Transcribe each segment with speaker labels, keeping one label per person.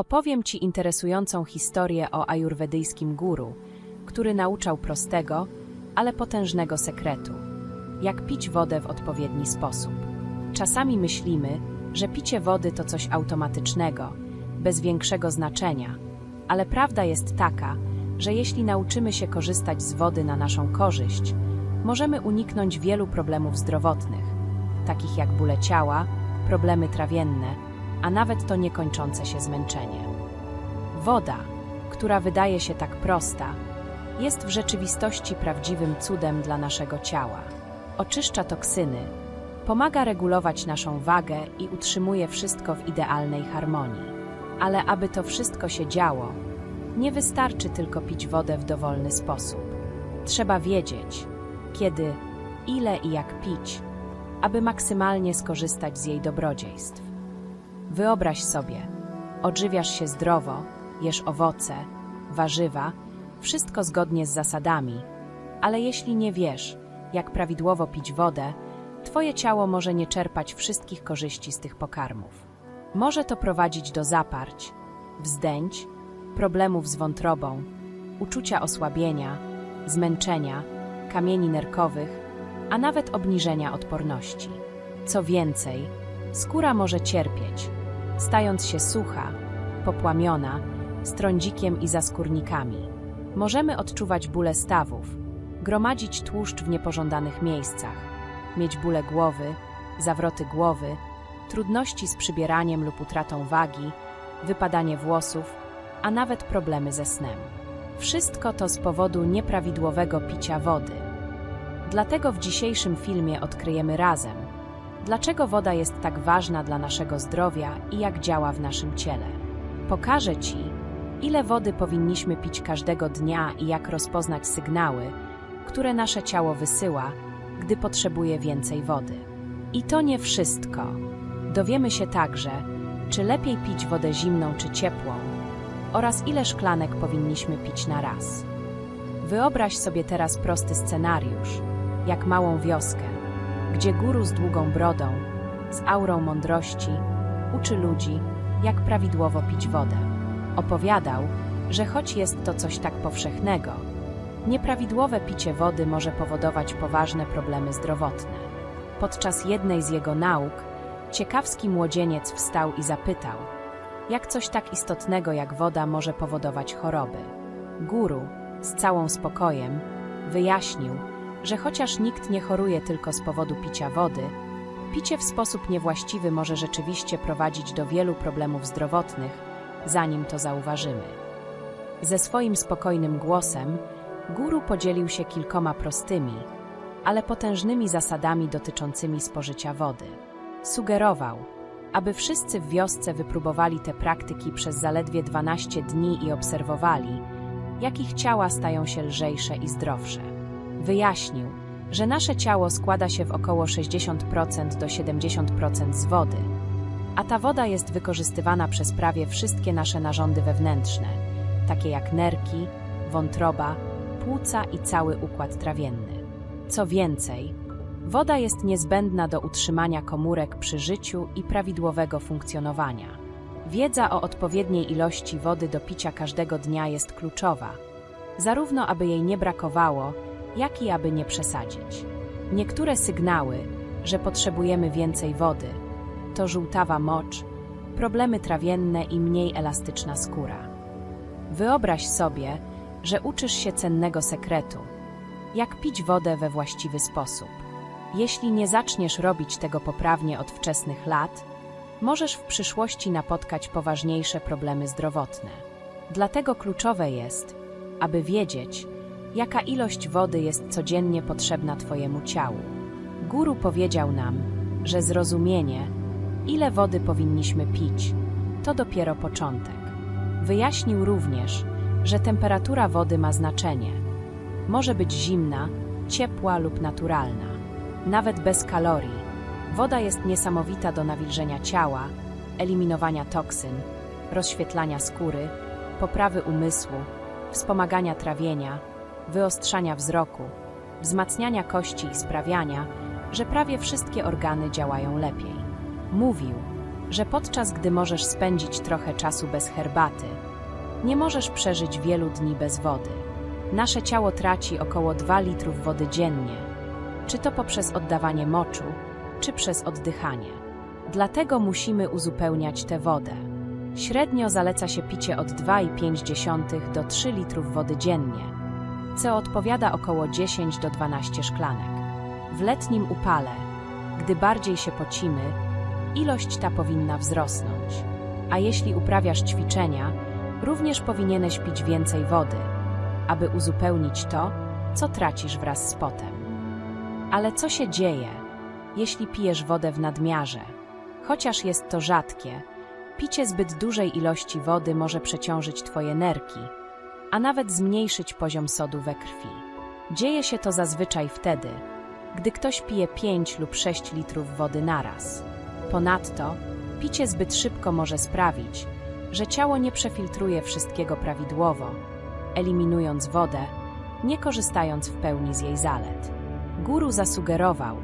Speaker 1: Opowiem Ci interesującą historię o ajurwedyjskim guru, który nauczał prostego, ale potężnego sekretu. Jak pić wodę w odpowiedni sposób. Czasami myślimy, że picie wody to coś automatycznego, bez większego znaczenia, ale prawda jest taka, że jeśli nauczymy się korzystać z wody na naszą korzyść, możemy uniknąć wielu problemów zdrowotnych, takich jak bóle ciała, problemy trawienne, a nawet to niekończące się zmęczenie. Woda, która wydaje się tak prosta, jest w rzeczywistości prawdziwym cudem dla naszego ciała. Oczyszcza toksyny, pomaga regulować naszą wagę i utrzymuje wszystko w idealnej harmonii. Ale aby to wszystko się działo, nie wystarczy tylko pić wodę w dowolny sposób. Trzeba wiedzieć, kiedy, ile i jak pić, aby maksymalnie skorzystać z jej dobrodziejstw. Wyobraź sobie, odżywiasz się zdrowo, jesz owoce, warzywa, wszystko zgodnie z zasadami, ale jeśli nie wiesz, jak prawidłowo pić wodę, Twoje ciało może nie czerpać wszystkich korzyści z tych pokarmów. Może to prowadzić do zaparć, wzdęć, problemów z wątrobą, uczucia osłabienia, zmęczenia, kamieni nerkowych, a nawet obniżenia odporności. Co więcej, skóra może cierpieć, stając się sucha, popłamiona, z trądzikiem i zaskórnikami. Możemy odczuwać bóle stawów, gromadzić tłuszcz w niepożądanych miejscach, mieć bóle głowy, zawroty głowy, trudności z przybieraniem lub utratą wagi, wypadanie włosów, a nawet problemy ze snem. Wszystko to z powodu nieprawidłowego picia wody. Dlatego w dzisiejszym filmie odkryjemy razem, dlaczego woda jest tak ważna dla naszego zdrowia i jak działa w naszym ciele. Pokażę Ci, ile wody powinniśmy pić każdego dnia i jak rozpoznać sygnały, które nasze ciało wysyła, gdy potrzebuje więcej wody. I to nie wszystko. Dowiemy się także, czy lepiej pić wodę zimną czy ciepłą oraz ile szklanek powinniśmy pić na raz. Wyobraź sobie teraz prosty scenariusz, jak małą wioskę, gdzie guru z długą brodą, z aurą mądrości, uczy ludzi, jak prawidłowo pić wodę. Opowiadał, że choć jest to coś tak powszechnego, nieprawidłowe picie wody może powodować poważne problemy zdrowotne. Podczas jednej z jego nauk, ciekawski młodzieniec wstał i zapytał, jak coś tak istotnego jak woda może powodować choroby. Guru, z całą spokojem, wyjaśnił, że chociaż nikt nie choruje tylko z powodu picia wody, picie w sposób niewłaściwy może rzeczywiście prowadzić do wielu problemów zdrowotnych, zanim to zauważymy. Ze swoim spokojnym głosem guru podzielił się kilkoma prostymi, ale potężnymi zasadami dotyczącymi spożycia wody. Sugerował, aby wszyscy w wiosce wypróbowali te praktyki przez zaledwie 12 dni i obserwowali, jak ich ciała stają się lżejsze i zdrowsze. Wyjaśnił, że nasze ciało składa się w około 60% do 70% z wody, a ta woda jest wykorzystywana przez prawie wszystkie nasze narządy wewnętrzne, takie jak nerki, wątroba, płuca i cały układ trawienny. Co więcej, woda jest niezbędna do utrzymania komórek przy życiu i prawidłowego funkcjonowania. Wiedza o odpowiedniej ilości wody do picia każdego dnia jest kluczowa, zarówno aby jej nie brakowało, jak i aby nie przesadzić. Niektóre sygnały, że potrzebujemy więcej wody, to żółtawa mocz, problemy trawienne i mniej elastyczna skóra. Wyobraź sobie, że uczysz się cennego sekretu, jak pić wodę we właściwy sposób. Jeśli nie zaczniesz robić tego poprawnie od wczesnych lat, możesz w przyszłości napotkać poważniejsze problemy zdrowotne. Dlatego kluczowe jest, aby wiedzieć, jaka ilość wody jest codziennie potrzebna Twojemu ciału. Guru powiedział nam, że zrozumienie, ile wody powinniśmy pić, to dopiero początek. Wyjaśnił również, że temperatura wody ma znaczenie. Może być zimna, ciepła lub naturalna, nawet bez kalorii. Woda jest niesamowita do nawilżenia ciała, eliminowania toksyn, rozświetlania skóry, poprawy umysłu, wspomagania trawienia, wyostrzania wzroku, wzmacniania kości i sprawiania, że prawie wszystkie organy działają lepiej. Mówił, że podczas gdy możesz spędzić trochę czasu bez herbaty, nie możesz przeżyć wielu dni bez wody. Nasze ciało traci około 2 litrów wody dziennie, czy to poprzez oddawanie moczu, czy przez oddychanie. Dlatego musimy uzupełniać tę wodę. Średnio zaleca się picie od 2,5 do 3 litrów wody dziennie, co odpowiada około 10 do 12 szklanek. W letnim upale, gdy bardziej się pocimy, ilość ta powinna wzrosnąć. A jeśli uprawiasz ćwiczenia, również powinieneś pić więcej wody, aby uzupełnić to, co tracisz wraz z potem. Ale co się dzieje, jeśli pijesz wodę w nadmiarze? Chociaż jest to rzadkie, picie zbyt dużej ilości wody może przeciążyć Twoje nerki, a nawet zmniejszyć poziom sodu we krwi. Dzieje się to zazwyczaj wtedy, gdy ktoś pije 5 lub 6 litrów wody naraz. Ponadto, picie zbyt szybko może sprawić, że ciało nie przefiltruje wszystkiego prawidłowo, eliminując wodę, nie korzystając w pełni z jej zalet. Guru zasugerował,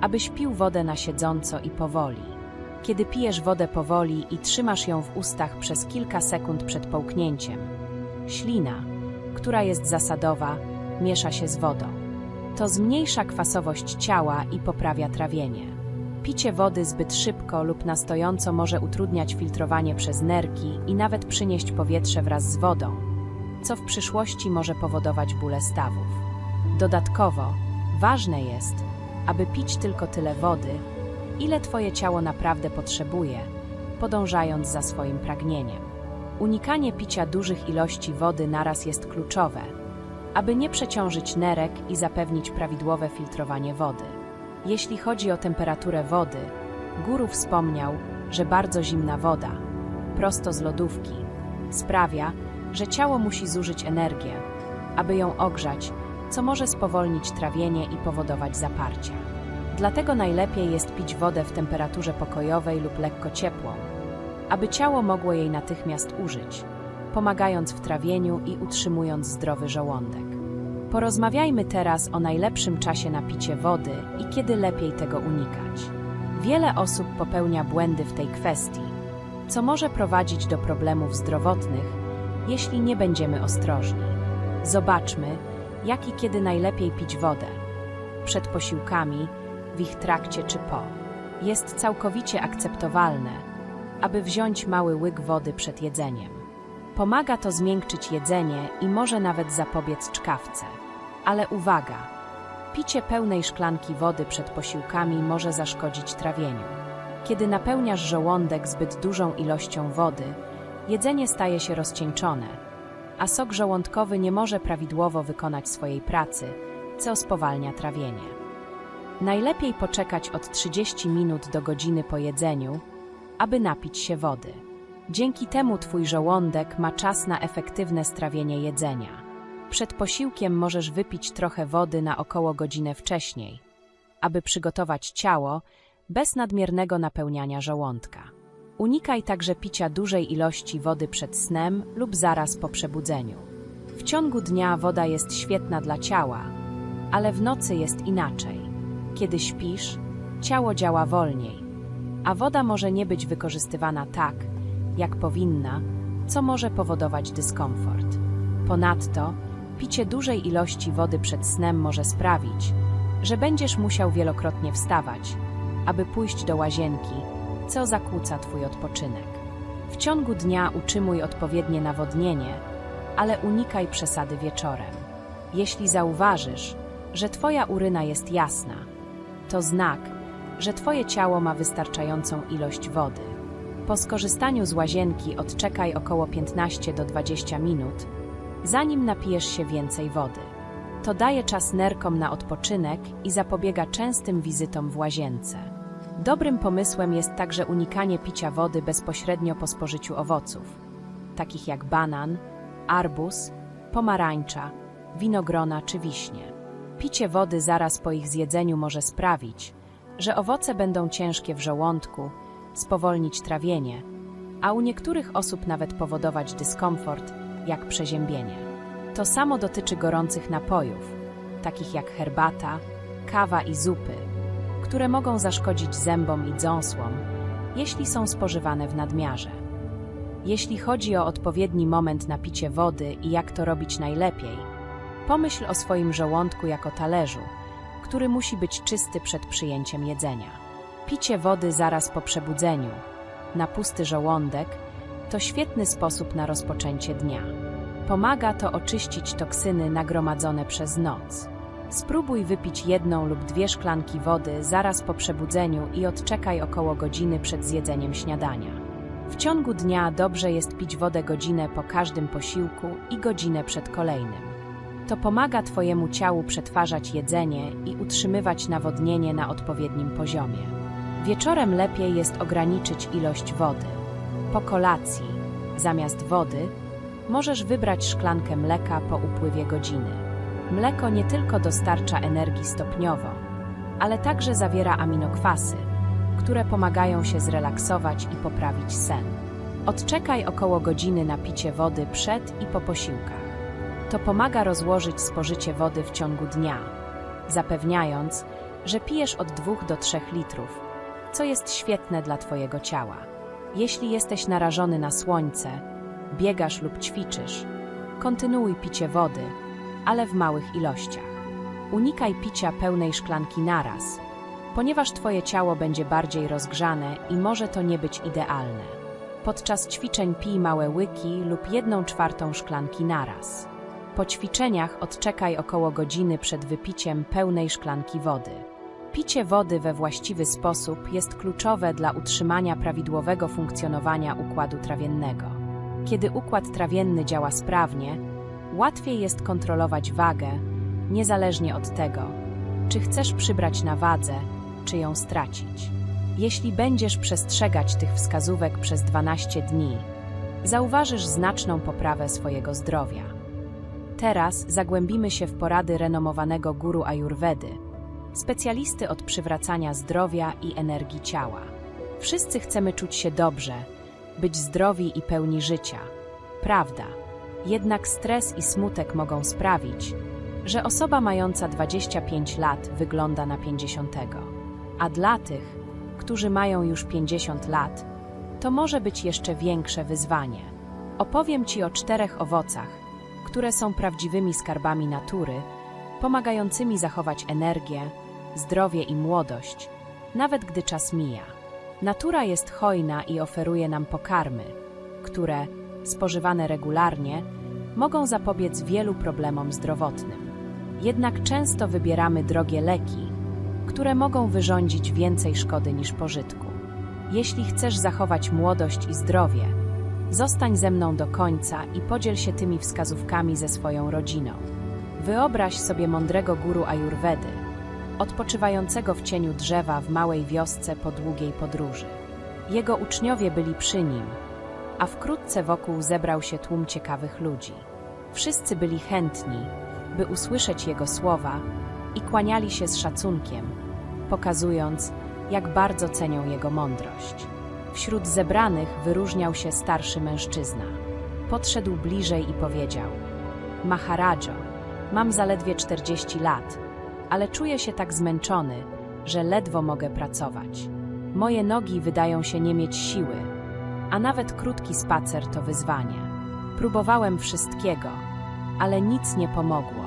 Speaker 1: abyś pił wodę na siedząco i powoli. Kiedy pijesz wodę powoli i trzymasz ją w ustach przez kilka sekund przed połknięciem, ślina, która jest zasadowa, miesza się z wodą. To zmniejsza kwasowość ciała i poprawia trawienie. Picie wody zbyt szybko lub na stojąco może utrudniać filtrowanie przez nerki i nawet przynieść powietrze wraz z wodą, co w przyszłości może powodować bóle stawów. Dodatkowo, ważne jest, aby pić tylko tyle wody, ile Twoje ciało naprawdę potrzebuje, podążając za swoim pragnieniem. Unikanie picia dużych ilości wody naraz jest kluczowe, aby nie przeciążyć nerek i zapewnić prawidłowe filtrowanie wody. Jeśli chodzi o temperaturę wody, Guru wspomniał, że bardzo zimna woda, prosto z lodówki, sprawia, że ciało musi zużyć energię, aby ją ogrzać, co może spowolnić trawienie i powodować zaparcie. Dlatego najlepiej jest pić wodę w temperaturze pokojowej lub lekko ciepłą, aby ciało mogło jej natychmiast użyć, pomagając w trawieniu i utrzymując zdrowy żołądek. Porozmawiajmy teraz o najlepszym czasie na picie wody i kiedy lepiej tego unikać. Wiele osób popełnia błędy w tej kwestii, co może prowadzić do problemów zdrowotnych, jeśli nie będziemy ostrożni. Zobaczmy, jak i kiedy najlepiej pić wodę. Przed posiłkami, w ich trakcie czy po. Jest całkowicie akceptowalne, aby wziąć mały łyk wody przed jedzeniem. Pomaga to zmiękczyć jedzenie i może nawet zapobiec czkawce. Ale uwaga! Picie pełnej szklanki wody przed posiłkami może zaszkodzić trawieniu. Kiedy napełniasz żołądek zbyt dużą ilością wody, jedzenie staje się rozcieńczone, a sok żołądkowy nie może prawidłowo wykonać swojej pracy, co spowalnia trawienie. Najlepiej poczekać od 30 minut do godziny po jedzeniu, aby napić się wody. Dzięki temu Twój żołądek ma czas na efektywne strawienie jedzenia. Przed posiłkiem możesz wypić trochę wody na około godzinę wcześniej, aby przygotować ciało bez nadmiernego napełniania żołądka. Unikaj także picia dużej ilości wody przed snem lub zaraz po przebudzeniu. W ciągu dnia woda jest świetna dla ciała, ale w nocy jest inaczej. Kiedy śpisz, ciało działa wolniej, a woda może nie być wykorzystywana tak, jak powinna, co może powodować dyskomfort. Ponadto, picie dużej ilości wody przed snem może sprawić, że będziesz musiał wielokrotnie wstawać, aby pójść do łazienki, co zakłóca Twój odpoczynek. W ciągu dnia utrzymuj odpowiednie nawodnienie, ale unikaj przesady wieczorem. Jeśli zauważysz, że Twoja uryna jest jasna, to znak, że Twoje ciało ma wystarczającą ilość wody. Po skorzystaniu z łazienki odczekaj około 15 do 20 minut, zanim napijesz się więcej wody. To daje czas nerkom na odpoczynek i zapobiega częstym wizytom w łazience. Dobrym pomysłem jest także unikanie picia wody bezpośrednio po spożyciu owoców, takich jak banan, arbuz, pomarańcza, winogrona czy wiśnie. Picie wody zaraz po ich zjedzeniu może sprawić, że owoce będą ciężkie w żołądku, spowolnić trawienie, a u niektórych osób nawet powodować dyskomfort, jak przeziębienie. To samo dotyczy gorących napojów, takich jak herbata, kawa i zupy, które mogą zaszkodzić zębom i dziąsłom, jeśli są spożywane w nadmiarze. Jeśli chodzi o odpowiedni moment na picie wody i jak to robić najlepiej, pomyśl o swoim żołądku jako talerzu, który musi być czysty przed przyjęciem jedzenia. Picie wody zaraz po przebudzeniu, na pusty żołądek, to świetny sposób na rozpoczęcie dnia. Pomaga to oczyścić toksyny nagromadzone przez noc. Spróbuj wypić jedną lub dwie szklanki wody zaraz po przebudzeniu i odczekaj około godziny przed zjedzeniem śniadania. W ciągu dnia dobrze jest pić wodę godzinę po każdym posiłku i godzinę przed kolejnym. To pomaga Twojemu ciału przetwarzać jedzenie i utrzymywać nawodnienie na odpowiednim poziomie. Wieczorem lepiej jest ograniczyć ilość wody. Po kolacji, zamiast wody, możesz wybrać szklankę mleka po upływie godziny. Mleko nie tylko dostarcza energii stopniowo, ale także zawiera aminokwasy, które pomagają się zrelaksować i poprawić sen. Odczekaj około godziny na picie wody przed i po posiłkach. To pomaga rozłożyć spożycie wody w ciągu dnia, zapewniając, że pijesz od 2 do 3 litrów, co jest świetne dla Twojego ciała. Jeśli jesteś narażony na słońce, biegasz lub ćwiczysz, kontynuuj picie wody, ale w małych ilościach. Unikaj picia pełnej szklanki naraz, ponieważ Twoje ciało będzie bardziej rozgrzane i może to nie być idealne. Podczas ćwiczeń pij małe łyki lub jedną czwartą szklanki naraz. Po ćwiczeniach odczekaj około godziny przed wypiciem pełnej szklanki wody. Picie wody we właściwy sposób jest kluczowe dla utrzymania prawidłowego funkcjonowania układu trawiennego. Kiedy układ trawienny działa sprawnie, łatwiej jest kontrolować wagę, niezależnie od tego, czy chcesz przybrać na wadze, czy ją stracić. Jeśli będziesz przestrzegać tych wskazówek przez 12 dni, zauważysz znaczną poprawę swojego zdrowia. Teraz zagłębimy się w porady renomowanego guru Ayurvedy, specjalisty od przywracania zdrowia i energii ciała. Wszyscy chcemy czuć się dobrze, być zdrowi i pełni życia. Prawda. Jednak stres i smutek mogą sprawić, że osoba mająca 25 lat wygląda na 50. A dla tych, którzy mają już 50 lat, to może być jeszcze większe wyzwanie. Opowiem Ci o czterech owocach, które są prawdziwymi skarbami natury, pomagającymi zachować energię, zdrowie i młodość, nawet gdy czas mija. Natura jest hojna i oferuje nam pokarmy, które, spożywane regularnie, mogą zapobiec wielu problemom zdrowotnym. Jednak często wybieramy drogie leki, które mogą wyrządzić więcej szkody niż pożytku. Jeśli chcesz zachować młodość i zdrowie, zostań ze mną do końca i podziel się tymi wskazówkami ze swoją rodziną. Wyobraź sobie mądrego guru Ayurvedy, odpoczywającego w cieniu drzewa w małej wiosce po długiej podróży. Jego uczniowie byli przy nim, a wkrótce wokół zebrał się tłum ciekawych ludzi. Wszyscy byli chętni, by usłyszeć jego słowa i kłaniali się z szacunkiem, pokazując, jak bardzo cenią jego mądrość. Wśród zebranych wyróżniał się starszy mężczyzna. Podszedł bliżej i powiedział: Maharadżo, mam zaledwie 40 lat, ale czuję się tak zmęczony, że ledwo mogę pracować. Moje nogi wydają się nie mieć siły, a nawet krótki spacer to wyzwanie. Próbowałem wszystkiego, ale nic nie pomogło.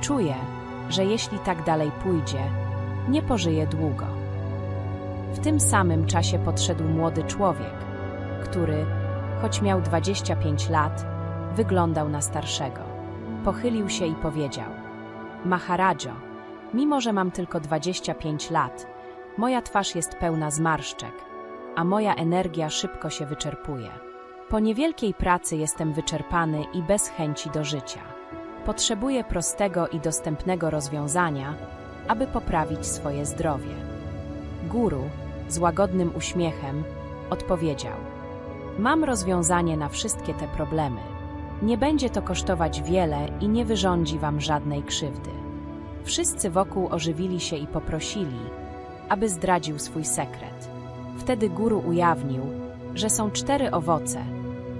Speaker 1: Czuję, że jeśli tak dalej pójdzie, nie pożyję długo. W tym samym czasie podszedł młody człowiek, który, choć miał 25 lat, wyglądał na starszego. Pochylił się i powiedział: Maharadżo, mimo że mam tylko 25 lat, moja twarz jest pełna zmarszczek, a moja energia szybko się wyczerpuje. Po niewielkiej pracy jestem wyczerpany i bez chęci do życia. Potrzebuję prostego i dostępnego rozwiązania, aby poprawić swoje zdrowie. Guru, z łagodnym uśmiechem, odpowiedział: Mam rozwiązanie na wszystkie te problemy. Nie będzie to kosztować wiele i nie wyrządzi wam żadnej krzywdy. Wszyscy wokół ożywili się i poprosili, aby zdradził swój sekret. Wtedy guru ujawnił, że są cztery owoce,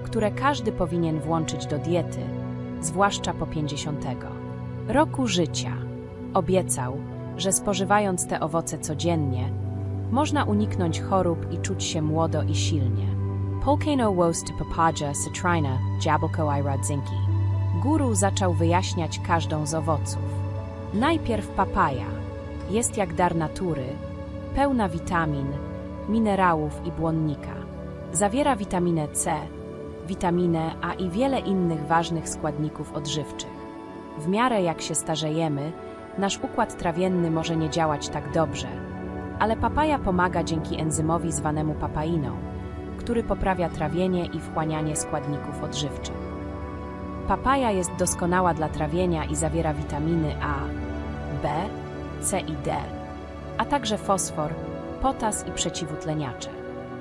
Speaker 1: które każdy powinien włączyć do diety, zwłaszcza po pięćdziesiątego roku życia. Obiecał, że spożywając te owoce codziennie, Można uniknąć chorób i czuć się młodo i silnie. Polkano wost papaja cytrina jabłko i rodzynki. Guru zaczął wyjaśniać każdą z owoców. Najpierw papaja. Jest jak dar natury, pełna witamin, minerałów i błonnika. Zawiera witaminę C, witaminę A i wiele innych ważnych składników odżywczych. W miarę jak się starzejemy, nasz układ trawienny może nie działać tak dobrze, ale papaja pomaga dzięki enzymowi zwanemu papainą, który poprawia trawienie i wchłanianie składników odżywczych. Papaja jest doskonała dla trawienia i zawiera witaminy A, B, C i D, a także fosfor, potas i przeciwutleniacze.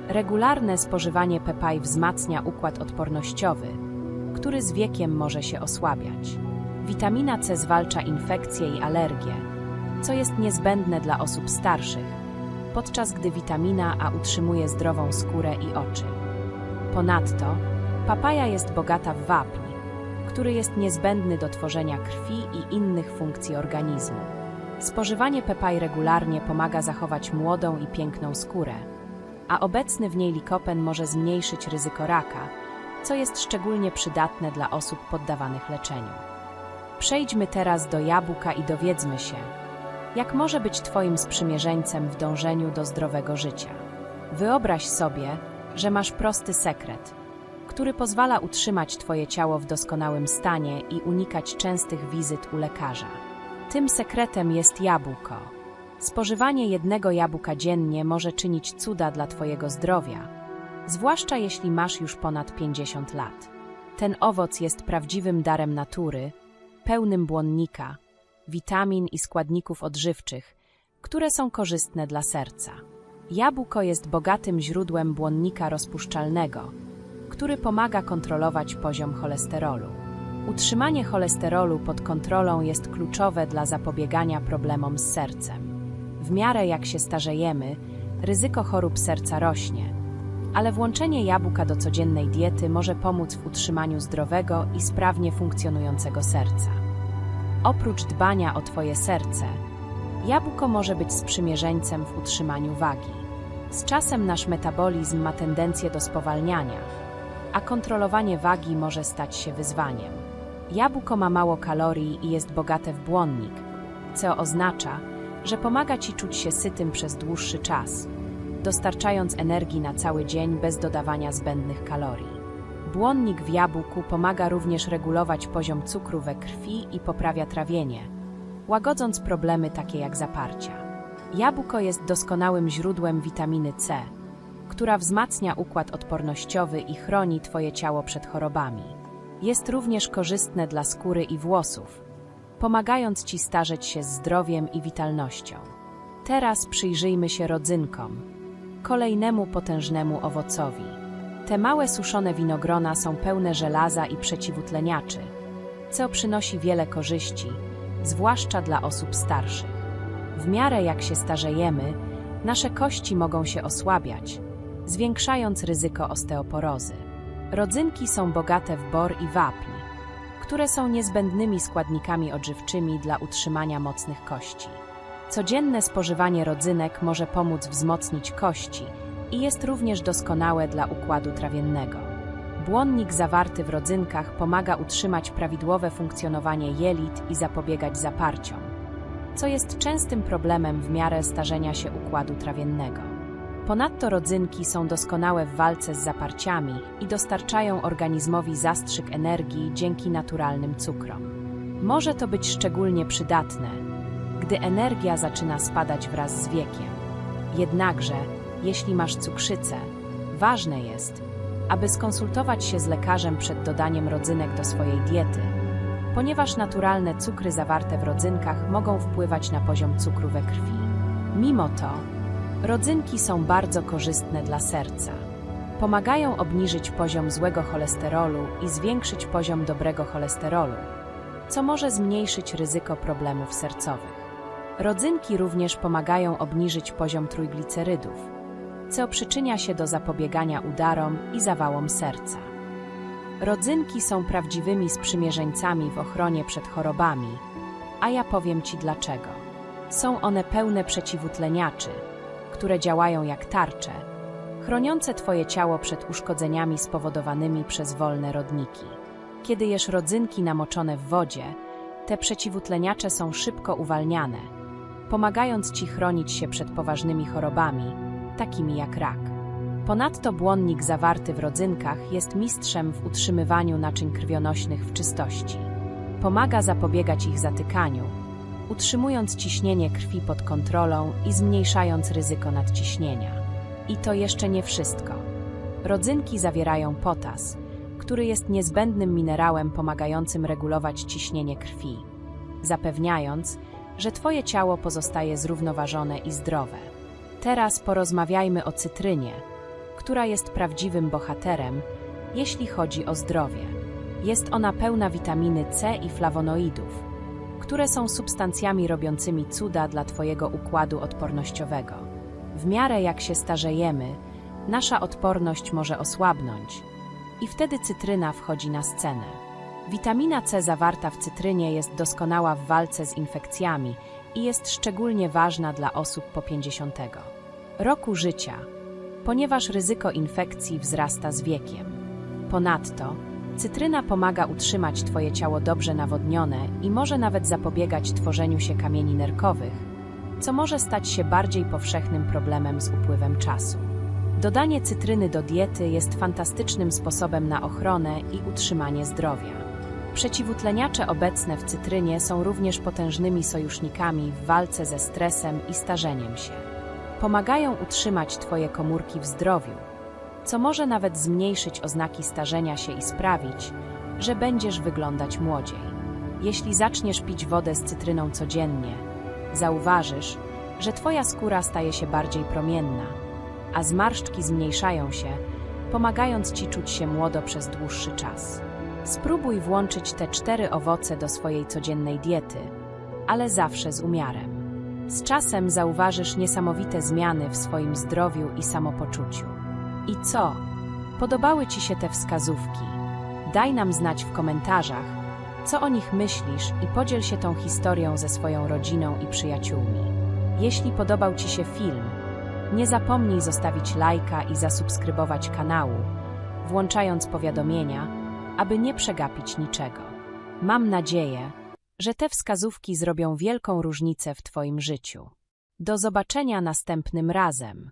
Speaker 1: Regularne spożywanie pepaj wzmacnia układ odpornościowy, który z wiekiem może się osłabiać. Witamina C zwalcza infekcje i alergie, co jest niezbędne dla osób starszych, podczas gdy witamina A utrzymuje zdrową skórę i oczy. Ponadto, papaja jest bogata w wapń, który jest niezbędny do tworzenia krwi i innych funkcji organizmu. Spożywanie pepaj regularnie pomaga zachować młodą i piękną skórę, a obecny w niej likopen może zmniejszyć ryzyko raka, co jest szczególnie przydatne dla osób poddawanych leczeniu. Przejdźmy teraz do jabłka i dowiedzmy się, jak może być Twoim sprzymierzeńcem w dążeniu do zdrowego życia. Wyobraź sobie, że masz prosty sekret, który pozwala utrzymać Twoje ciało w doskonałym stanie i unikać częstych wizyt u lekarza. Tym sekretem jest jabłko. Spożywanie jednego jabłka dziennie może czynić cuda dla Twojego zdrowia, zwłaszcza jeśli masz już ponad 50 lat. Ten owoc jest prawdziwym darem natury, pełnym błonnika, witamin i składników odżywczych, które są korzystne dla serca. Jabłko jest bogatym źródłem błonnika rozpuszczalnego, który pomaga kontrolować poziom cholesterolu. Utrzymanie cholesterolu pod kontrolą jest kluczowe dla zapobiegania problemom z sercem. W miarę jak się starzejemy, ryzyko chorób serca rośnie, ale włączenie jabłka do codziennej diety może pomóc w utrzymaniu zdrowego i sprawnie funkcjonującego serca. Oprócz dbania o Twoje serce, jabłko może być sprzymierzeńcem w utrzymaniu wagi. Z czasem nasz metabolizm ma tendencję do spowalniania, a kontrolowanie wagi może stać się wyzwaniem. Jabłko ma mało kalorii i jest bogate w błonnik, co oznacza, że pomaga Ci czuć się sytym przez dłuższy czas, dostarczając energii na cały dzień bez dodawania zbędnych kalorii. Błonnik w jabłku pomaga również regulować poziom cukru we krwi i poprawia trawienie, łagodząc problemy takie jak zaparcia. Jabłko jest doskonałym źródłem witaminy C, która wzmacnia układ odpornościowy i chroni Twoje ciało przed chorobami. Jest również korzystne dla skóry i włosów, pomagając Ci starzeć się z zdrowiem i witalnością. Teraz przyjrzyjmy się rodzynkom, kolejnemu potężnemu owocowi. Te małe suszone winogrona są pełne żelaza i przeciwutleniaczy, co przynosi wiele korzyści, zwłaszcza dla osób starszych. W miarę jak się starzejemy, nasze kości mogą się osłabiać, zwiększając ryzyko osteoporozy. Rodzynki są bogate w bor i wapń, które są niezbędnymi składnikami odżywczymi dla utrzymania mocnych kości. Codzienne spożywanie rodzynek może pomóc wzmocnić kości i jest również doskonałe dla układu trawiennego. Błonnik zawarty w rodzynkach pomaga utrzymać prawidłowe funkcjonowanie jelit i zapobiegać zaparciom, co jest częstym problemem w miarę starzenia się układu trawiennego. Ponadto rodzynki są doskonałe w walce z zaparciami i dostarczają organizmowi zastrzyk energii dzięki naturalnym cukrom. Może to być szczególnie przydatne, gdy energia zaczyna spadać wraz z wiekiem. Jednakże, jeśli masz cukrzycę, ważne jest, aby skonsultować się z lekarzem przed dodaniem rodzynek do swojej diety, ponieważ naturalne cukry zawarte w rodzynkach mogą wpływać na poziom cukru we krwi. Mimo to, rodzynki są bardzo korzystne dla serca. Pomagają obniżyć poziom złego cholesterolu i zwiększyć poziom dobrego cholesterolu, co może zmniejszyć ryzyko problemów sercowych. Rodzynki również pomagają obniżyć poziom trójglicerydów, co przyczynia się do zapobiegania udarom i zawałom serca. Rodzynki są prawdziwymi sprzymierzeńcami w ochronie przed chorobami, a ja powiem Ci dlaczego. Są one pełne przeciwutleniaczy, które działają jak tarcze, chroniące Twoje ciało przed uszkodzeniami spowodowanymi przez wolne rodniki. Kiedy jesz rodzynki namoczone w wodzie, te przeciwutleniacze są szybko uwalniane, pomagając Ci chronić się przed poważnymi chorobami, takimi jak rak. Ponadto błonnik zawarty w rodzynkach jest mistrzem w utrzymywaniu naczyń krwionośnych w czystości. Pomaga zapobiegać ich zatykaniu, utrzymując ciśnienie krwi pod kontrolą i zmniejszając ryzyko nadciśnienia. I to jeszcze nie wszystko. Rodzynki zawierają potas, który jest niezbędnym minerałem pomagającym regulować ciśnienie krwi, zapewniając, że Twoje ciało pozostaje zrównoważone i zdrowe. Teraz porozmawiajmy o cytrynie, która jest prawdziwym bohaterem, jeśli chodzi o zdrowie. Jest ona pełna witaminy C i flawonoidów, które są substancjami robiącymi cuda dla Twojego układu odpornościowego. W miarę jak się starzejemy, nasza odporność może osłabnąć i wtedy cytryna wchodzi na scenę. Witamina C zawarta w cytrynie jest doskonała w walce z infekcjami i jest szczególnie ważna dla osób po 50 roku życia, ponieważ ryzyko infekcji wzrasta z wiekiem. Ponadto, cytryna pomaga utrzymać Twoje ciało dobrze nawodnione i może nawet zapobiegać tworzeniu się kamieni nerkowych, co może stać się bardziej powszechnym problemem z upływem czasu. Dodanie cytryny do diety jest fantastycznym sposobem na ochronę i utrzymanie zdrowia. Przeciwutleniacze obecne w cytrynie są również potężnymi sojusznikami w walce ze stresem i starzeniem się. Pomagają utrzymać Twoje komórki w zdrowiu, co może nawet zmniejszyć oznaki starzenia się i sprawić, że będziesz wyglądać młodziej. Jeśli zaczniesz pić wodę z cytryną codziennie, zauważysz, że Twoja skóra staje się bardziej promienna, a zmarszczki zmniejszają się, pomagając Ci czuć się młodo przez dłuższy czas. Spróbuj włączyć te cztery owoce do swojej codziennej diety, ale zawsze z umiarem. Z czasem zauważysz niesamowite zmiany w swoim zdrowiu i samopoczuciu. I co? Podobały Ci się te wskazówki? Daj nam znać w komentarzach, co o nich myślisz i podziel się tą historią ze swoją rodziną i przyjaciółmi. Jeśli podobał Ci się film, nie zapomnij zostawić lajka i zasubskrybować kanału, włączając powiadomienia, aby nie przegapić niczego. Mam nadzieję, że te wskazówki zrobią wielką różnicę w Twoim życiu. Do zobaczenia następnym razem.